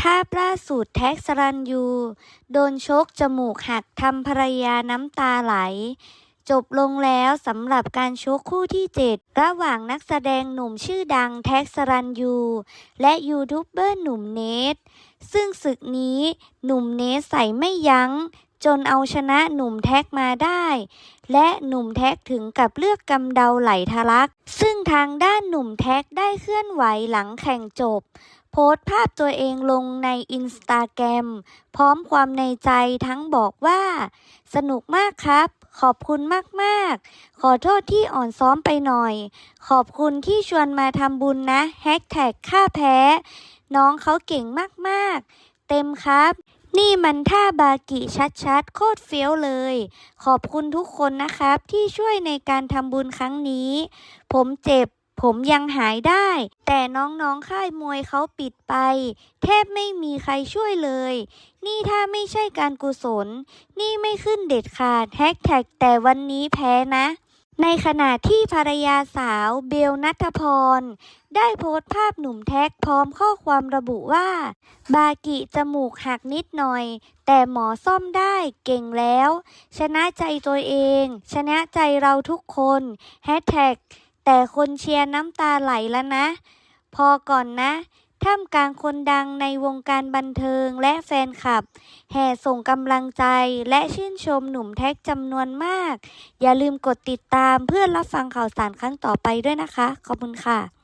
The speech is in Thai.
ภาพล่าสุดแท็กสรันยู โดนชกจมูกหักทำภรรยาน้ำตาไหล จบลงแล้วสำหรับการชกคู่ที่ 7 ระหว่างนักแสดงหนุ่มชื่อดังแท็กสรันยู และยูทูบเบอร์หนุ่มเนทซึ่งศึกนี้หนุ่มเนทใส่ไม่ยัง้ง จนเอาชนะหนุ่มแท็กมาได้ และหนุ่มแท็กถึงกับเลือกกำเดาไหลทะลัก ซึ่งทางด้านหนุ่มแท็กได้เคลื่อนไหวหลังแข่งจบ โพสต์ภาพตัวเองลงในอินสตาแกรมพร้อมความในใจทั้งบอกว่า สนุกมากครับ ขอบคุณมากๆ ขอโทษที่อ่อนซ้อมไปหน่อย ขอบคุณที่ชวนมาทำบุญนะแฮชแท็กค่าแพ้ น้องเขาเก่งมากๆ เต็มครับ นี่มันท่าบากิชัดๆ โคตรเฟี้ยวเลย ขอบคุณทุกคนนะครับ ที่ช่วยในการทำบุญครั้งนี้ ผมเจ็บ ผมยังหายได้ แต่น้องๆค่ายมวยเขาปิดไป แทบไม่มีใครช่วยเลย นี่ถ้าไม่ใช่การกุศล นี่ไม่ขึ้นเด็ดขาดแฮชแท็กแต่วันนี้แพ้นะ ในขณะที่ภรรยาสาวเบลนัทพร ได้โพสต์ภาพหนุ่มแท็กพร้อมข้อความระบุว่า บากิจมูกหักนิดหน่อย แต่หมอซ่อมได้เก่งแล้ว ชนะใจตัวเอง ชนะใจเราทุกคนแฮชแท็กแต่คนเชียร์น้ำตาไหลแล้วนะ พอก่อนนะ ท่ามกลางคนดังในวงการบันเทิงและแฟนคลับ แห่ส่งกำลังใจและชื่นชมหนุ่มแท็กจำนวนมาก อย่าลืมกดติดตามเพื่อรับฟังข่าวสารครั้งต่อไปด้วยนะคะ ขอบคุณค่ะ